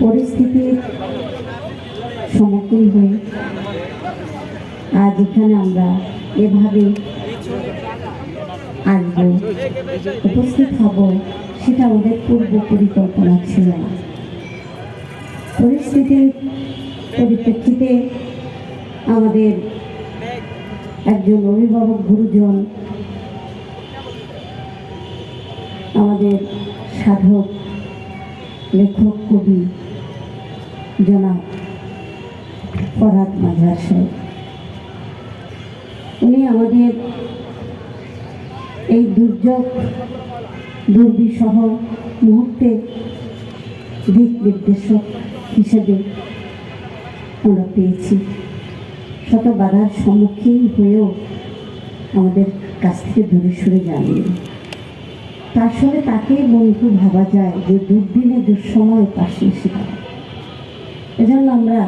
পরিস্থিতির সম্মুখীন হয়ে আজ এখানে আমরা এভাবে আসব, উপস্থিত হব সেটা ওদের পূর্ব পরিকল্পনা ছিল না। পরিস্থিতির পরিপ্রেক্ষিতে আমাদের একজন অভিভাবক গুরুজন, আমাদের সাধক, লেখক, কবি জনাব ফরহাদ মাঝার সাহেব। উনি আমাদের এই দুর্যোগ দুর্বিসহ মুহূর্তে দিক নির্দেশক হিসেবে আমরা পেয়েছি। শত বাধার সম্মুখীন হয়েও আমাদের কাছ থেকে দূরে সরে যাননি তার সঙ্গে তাকে বন্ধু ভাবা যায় যে দুর্দিনে দুঃসময় পাশে এসে। এজন্য আমরা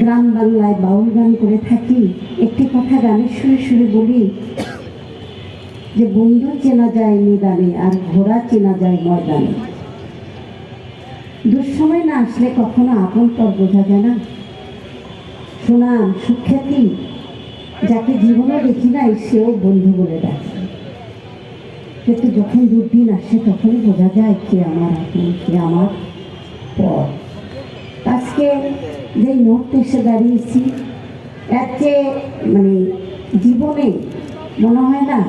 গ্রাম বাংলায় বাউল গান করে থাকি। একটি কথা গানের সুরে সুরে বলি যে বন্ধু চেনা যায় নিদানে আর ঘোড়া চেনা যায় ময়দানে। দুঃসময় না আসলে কখনো আপন পর বোঝা যায় না। সুনাম সুখ্যাতি যাকে জীবনে দেখি নাই, সেও বন্ধু বলে ডাকে। কিন্তু যখন দুর্দিন আসে, তখনই বোঝা যায় কে আমার আপন, কে আমার পর। আজকে যে মুহূর্তে এসে দাঁড়িয়েছি, এর চেয়ে মানে জীবনে মনে হয় না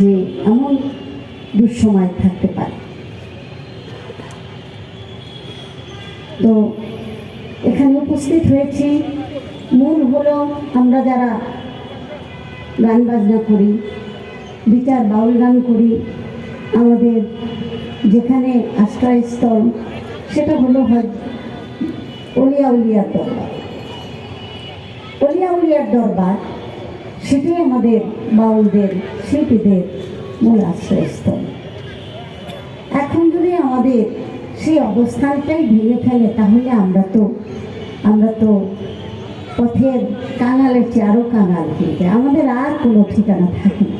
যে এমন দুঃসময় থাকতে পারে। তো এখানে উপস্থিত হয়েছি। মূল হলো আমরা যারা গান বাজনা করি, বিচার, বাউল গান করি, আমাদের যেখানে আশ্রয়স্থল সেটা হলো হয় অলিয়া উলিয়ার দরবার। অলিয়া উলিয়ার দরবার সেটাই আমাদের বাউলদের, শিল্পীদের মূল আশ্রয়স্থল। এখন যদি আমাদের সেই অবস্থানটাই ভেঙে ফেলে, তাহলে আমরা তো আমরা তো পথের কাঙালের চেয়ে আরও কাঙাল হয়ে যায় আমাদের আর কোনো ঠিকানা থাকে না।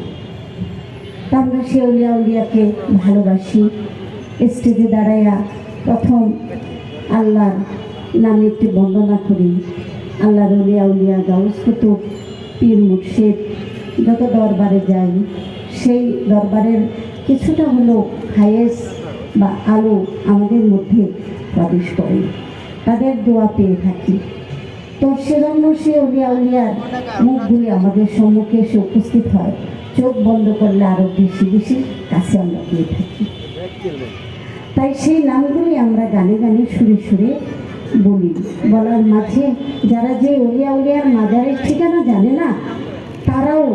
তা আমরা সে উলিয়া উলিয়াকে ভালোবাসি, স্টেজে দাঁড়াইয়া প্রথম আল্লাহর নামে একটি বন্দনা করি। আল্লাহর উলিয়া উলিয়া গাউস কুতুব পীর মুর্শিদ, যত দরবারে যাই, সেই দরবারের কিছুটা হলো হায়েস বা আলো আমাদের মধ্যে প্রবেশ করে। তাদের দোয়া পেয়ে থাকি। তো সেজন্য সে উলিয়া উলিয়ার মুখগুলি আমাদের সম্মুখে এসে উপস্থিত হয়। চোখ বন্ধ করলে আরও বেশি বেশি কাছে আমরা পেয়ে থাকি। তাই সেই নামগুলি আমরা গানে গানে সুরে সুরে বলি। বলার মাঝে যারা যে উলিয়া উলিয়ার মাজারের ঠিকানা জানে না, তারাও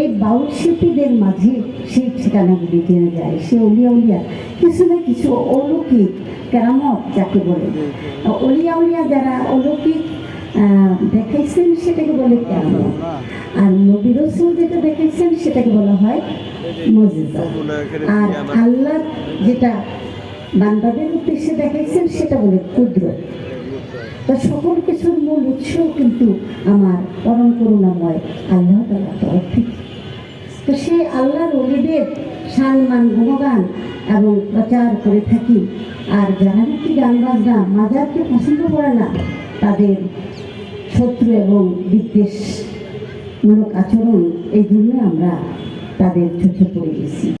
এই বাউল শিল্পীদের মাঝে সেই ঠিকানাগুলি জেনে যায়। সে উলিয়া উলিয়া কিছু না কিছু অলৌকিক কেরামত যাকে বলে। উলিয়া উলিয়া যারা অলৌকিক দেখাইছেন সেটাকে বলে কেরামত আর নবী রসুল যেটা দেখাইছেন সেটাকে বলা হয় মজিজা আর আল্লাহ যেটা বান্দাদের উদ্দেশ্যে দেখাইছেন সেটা বলে কুদরত। তো সকল কিছুর মূল উৎস কিন্তু আমার পরম করুণাময় আল্লাহ থেকে। তো সেই আল্লাহর অলিদের সম্মান গুণগান এবং প্রচার করে থাকি। আর যারা নাকি গান বাজনা, মাজারকে পছন্দ করে না তাদের শত্রু এবং বিদ্বেষমূলক আচরণ এই জন্য আমরা তাদের চোখে পড়ে গেছি।